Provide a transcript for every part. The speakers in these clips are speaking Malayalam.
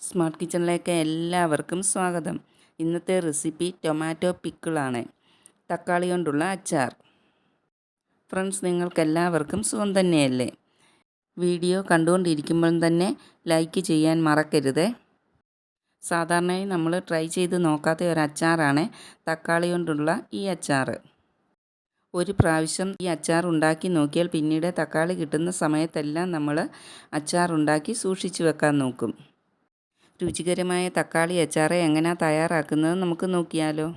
സ്മാർട്ട് കിച്ചണിലേക്ക് എല്ലാവർക്കും സ്വാഗതം. ഇന്നത്തെ റെസിപ്പി ടൊമാറ്റോ പിക്കിളാണ്. തക്കാളി കൊണ്ടുള്ള അച്ചാർ. ഫ്രണ്ട്സ് നിങ്ങൾക്കെല്ലാവർക്കും സുഖം തന്നെയല്ലേ? വീഡിയോ കണ്ടുകൊണ്ടിരിക്കുമ്പോൾ തന്നെ ലൈക്ക് ചെയ്യാൻ മറക്കരുത്. സാധാരണയായി നമ്മൾ ട്രൈ ചെയ്ത് നോക്കാത്ത ഒരു അച്ചാറാണ് തക്കാളി കൊണ്ടുള്ള ഈ അച്ചാർ ഒരു പ്രാവശ്യം ഈ അച്ചാർ ഉണ്ടാക്കി നോക്കിയാൽ പിന്നീട് തക്കാളി കിട്ടുന്ന സമയത്തെല്ലാം നമ്മൾ അച്ചാർ ഉണ്ടാക്കി സൂക്ഷിച്ചു വെക്കാൻ നോക്കും. രുചികരമായ തക്കാളി അച്ചാർ എങ്ങനെ തയ്യാറാക്കുന്നത് നമുക്ക് നോക്കിയാലോ.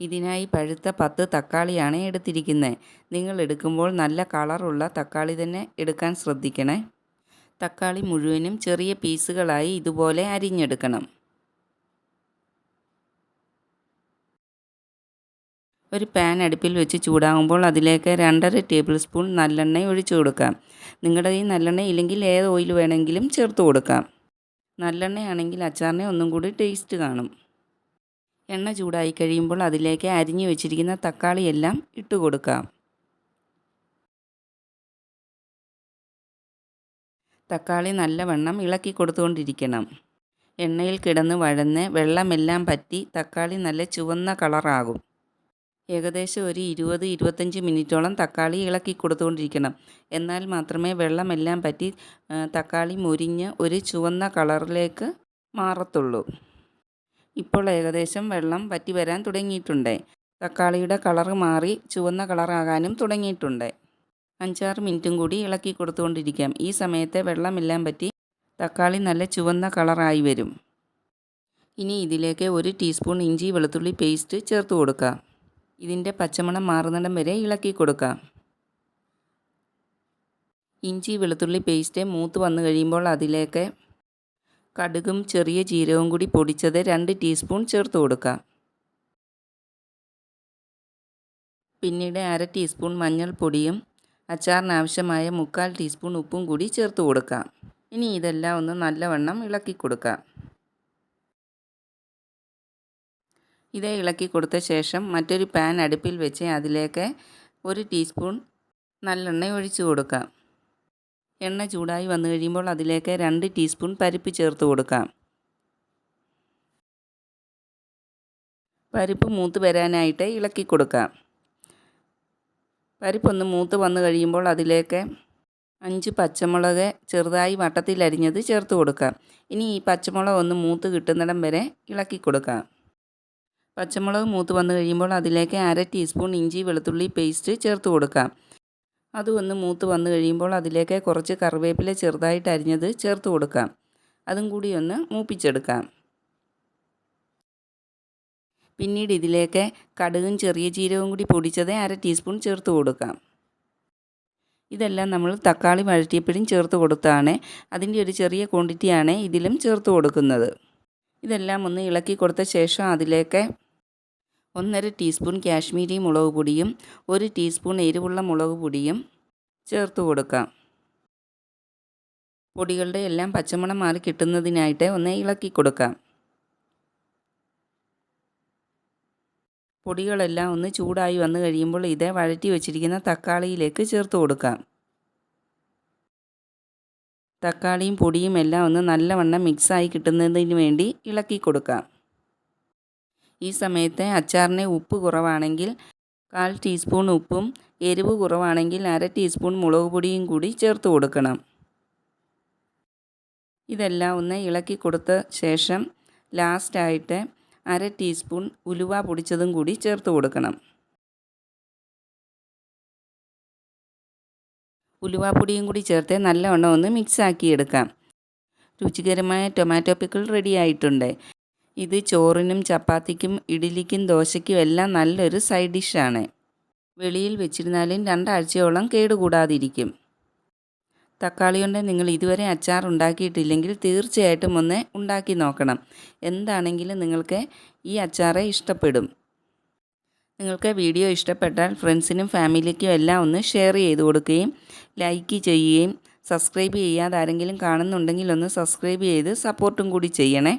ഇതിനായി പഴുത്ത പത്ത് തക്കാളിയാണ് എടുത്തിരിക്കുന്നത് നിങ്ങൾ എടുക്കുമ്പോൾ നല്ല കളറുള്ള തക്കാളി തന്നെ എടുക്കാൻ ശ്രദ്ധിക്കണേ. തക്കാളി മുഴുവനും ചെറിയ പീസുകളായി ഇതുപോലെ അരിഞ്ഞെടുക്കണം. ഒരു പാൻ അടുപ്പിൽ വെച്ച് ചൂടാകുമ്പോൾ അതിലേക്ക് രണ്ടര ടേബിൾ സ്പൂൺ നല്ലെണ്ണ ഒഴിച്ചു കൊടുക്കാം. നിങ്ങളുടെ ഈ നല്ലെണ്ണ ഇല്ലെങ്കിൽ ഏത് ഓയിൽ വേണമെങ്കിലും ചേർത്ത് കൊടുക്കാം. നല്ലെണ്ണയാണെങ്കിൽ അച്ചാറിനെ ഒന്നും കൂടി ടേസ്റ്റ് കാണും. എണ്ണ ചൂടായി കഴിയുമ്പോൾ അതിലേക്ക് അരിഞ്ഞു വെച്ചിരിക്കുന്ന തക്കാളിയെല്ലാം ഇട്ട് കൊടുക്കാം. തക്കാളി നല്ലവണ്ണം ഇളക്കി കൊടുത്തുകൊണ്ടിരിക്കണം. എണ്ണയിൽ കിടന്ന് വഴന്ന് വെള്ളമെല്ലാം പറ്റി തക്കാളി നല്ല ചുവന്ന കളറാകും ഏകദേശം ഒരു ഇരുപത് ഇരുപത്തഞ്ച് മിനിറ്റോളം തക്കാളി ഇളക്കി കൊടുത്തുകൊണ്ടിരിക്കണം. എന്നാൽ മാത്രമേ വെള്ളമെല്ലാം പറ്റി തക്കാളി മുരിഞ്ഞ് ഒരു ചുവന്ന കളറിലേക്ക് മാറത്തുള്ളൂ. ഇപ്പോൾ ഏകദേശം വെള്ളം പറ്റി വരാൻ തുടങ്ങിയിട്ടുണ്ട്. തക്കാളിയുടെ കളറ് മാറി ചുവന്ന കളറാകാനും തുടങ്ങിയിട്ടുണ്ട്. അഞ്ചാറ് മിനിറ്റും കൂടി ഇളക്കി കൊടുത്തുകൊണ്ടിരിക്കാം. ഈ സമയത്ത് വെള്ളമെല്ലാം പറ്റി തക്കാളി നല്ല ചുവന്ന കളറായി വരും. ഇനി ഇതിലേക്ക് ഒരു ടീസ്പൂൺ ഇഞ്ചി വെളുത്തുള്ളി പേസ്റ്റ് ചേർത്ത് കൊടുക്കാം. ഇതിന്റെ പച്ചമണം മാറുന്നിടം വരെ ഇളക്കി കൊടുക്കാം. ഇഞ്ചി വെളുത്തുള്ളി പേസ്റ്റ് മൂത്ത് വന്നു കഴിയുമ്പോൾ അതിലേക്ക് കടുകും ചെറിയ ജീരകവും കൂടി പൊടിച്ചത് രണ്ട് ടീസ്പൂൺ ചേർത്ത് കൊടുക്കാം. പിന്നീട് അര ടീസ്പൂൺ മഞ്ഞൾപ്പൊടിയും അച്ചാറിന് ആവശ്യമായ മുക്കാൽ ടീസ്പൂൺ ഉപ്പും കൂടി ചേർത്ത് കൊടുക്കാം. ഇനി ഇതെല്ലാം ഒന്ന് നല്ലവണ്ണം ഇളക്കി കൊടുക്കാം. ഇത് ഇളക്കി കൊടുത്ത ശേഷം മറ്റൊരു പാൻ അടുപ്പിൽ വെച്ച് അതിലേക്ക് ഒരു ടീസ്പൂൺ നല്ലെണ്ണ ഒഴിച്ചു കൊടുക്കാം. എണ്ണ ചൂടായി വന്നു കഴിയുമ്പോൾ അതിലേക്ക് രണ്ട് ടീസ്പൂൺ പരിപ്പ് ചേർത്ത് കൊടുക്കാം. പരിപ്പ് മൂത്ത് വരാനായിട്ട് ഇളക്കി കൊടുക്കാം. പരിപ്പൊന്ന് മൂത്ത് വന്നു കഴിയുമ്പോൾ അതിലേക്ക് അഞ്ച് പച്ചമുളക് ചെറുതായി വട്ടത്തിലരിഞ്ഞത് ചേർത്ത് കൊടുക്കാം. ഇനി ഈ പച്ചമുളക് ഒന്ന് മൂത്ത് കിട്ടുന്നിടം വരെ ഇളക്കി കൊടുക്കാം. പച്ചമുളക് മൂത്ത് വന്നു കഴിയുമ്പോൾ അതിലേക്ക് അര ടീസ്പൂൺ ഇഞ്ചി വെളുത്തുള്ളി പേസ്റ്റ് ചേർത്ത് കൊടുക്കാം. അത് ഒന്ന് മൂത്ത് വന്നു കഴിയുമ്പോൾ അതിലേക്ക് കുറച്ച് കറിവേപ്പില ചെറുതായിട്ട് അരിഞ്ഞത് ചേർത്ത് കൊടുക്കാം. അതും കൂടി ഒന്ന് മൂപ്പിച്ചെടുക്കാം. പിന്നീട് ഇതിലേക്ക് കടുകും ചെറിയ ജീരകവും കൂടി പൊടിച്ചത് അര ടീസ്പൂൺ ചേർത്ത് കൊടുക്കാം. ഇതെല്ലാം നമ്മൾ തക്കാളി വഴറ്റിയപ്പോഴും ചേർത്ത് കൊടുത്താണ്. അതിന്റെ ഒരു ചെറിയ ക്വാണ്ടിറ്റിയാണ് ഇതിലും ചേർത്ത് കൊടുക്കുന്നത്. ഇതെല്ലാം ഒന്ന് ഇളക്കി കൊടുത്ത ശേഷം അതിലേക്ക് ഒന്നര ടീസ്പൂൺ കാശ്മീരി മുളക് പൊടിയും ഒരു ടീസ്പൂൺ എരിവുള്ള മുളക് പൊടിയും ചേർത്ത് കൊടുക്കാം. പൊടികളുടെ എല്ലാം പച്ചമണം മാറി കിട്ടുന്നതിനായിട്ട് ഒന്ന് ഇളക്കി കൊടുക്കാം. പൊടികളെല്ലാം ഒന്ന് ചൂടായി വന്നു കഴിയുമ്പോൾ ഇത് വഴറ്റി വെച്ചിരിക്കുന്ന തക്കാളിയിലേക്ക് ചേർത്ത് കൊടുക്കാം. തക്കാളിയും പൊടിയും എല്ലാം ഒന്ന് നല്ലവണ്ണം മിക്സായി കിട്ടുന്നതിന് വേണ്ടി ഇളക്കി കൊടുക്കാം. ഈ സമയത്ത് അച്ചാറിന് ഉപ്പ് കുറവാണെങ്കിൽ കാൽ ടീസ്പൂൺ ഉപ്പും എരിവ് കുറവാണെങ്കിൽ അര ടീസ്പൂൺ മുളക് പൊടിയും കൂടി ചേർത്ത് കൊടുക്കണം. ഇതെല്ലാം ഒന്ന് ഇളക്കി കൊടുത്ത ശേഷം ലാസ്റ്റായിട്ട് അര ടീസ്പൂൺ ഉലുവ പൊടിച്ചതും കൂടി ചേർത്ത് കൊടുക്കണം. ഉലുവാപ്പൊടിയും കൂടി ചേർത്ത് നല്ലവണ്ണം ഒന്ന് മിക്സ് ആക്കിയെടുക്കാം. രുചികരമായ ടൊമാറ്റോ പിക്കിൾ റെഡി ആയിട്ടുണ്ട്. ഇത് ചോറിനും ചപ്പാത്തിക്കും ഇഡ്ഡലിക്കും ദോശയ്ക്കും എല്ലാം നല്ലൊരു സൈഡ് ഡിഷാണ് വെളിയിൽ വെച്ചിരുന്നാലും രണ്ടാഴ്ചയോളം കേടുകൂടാതിരിക്കും. തക്കാളി കൊണ്ട് നിങ്ങൾ ഇതുവരെ അച്ചാർ ഉണ്ടാക്കിയിട്ടില്ലെങ്കിൽ തീർച്ചയായിട്ടും ഒന്ന് ഉണ്ടാക്കി നോക്കണം. എന്താണെങ്കിലും നിങ്ങൾക്ക് ഈ അച്ചാറെ ഇഷ്ടപ്പെടും. നിങ്ങൾക്ക് വീഡിയോ ഇഷ്ടപ്പെട്ടാൽ ഫ്രണ്ട്സിനും ഫാമിലിക്കും എല്ലാം ഒന്ന് ഷെയർ ചെയ്ത് കൊടുക്കുകയും ലൈക്ക് ചെയ്യുകയും സബ്സ്ക്രൈബ് ചെയ്യാതെ ആരെങ്കിലും കാണുന്നുണ്ടെങ്കിൽ ഒന്ന് സബ്സ്ക്രൈബ് ചെയ്ത് സപ്പോർട്ടും കൂടി ചെയ്യണേ.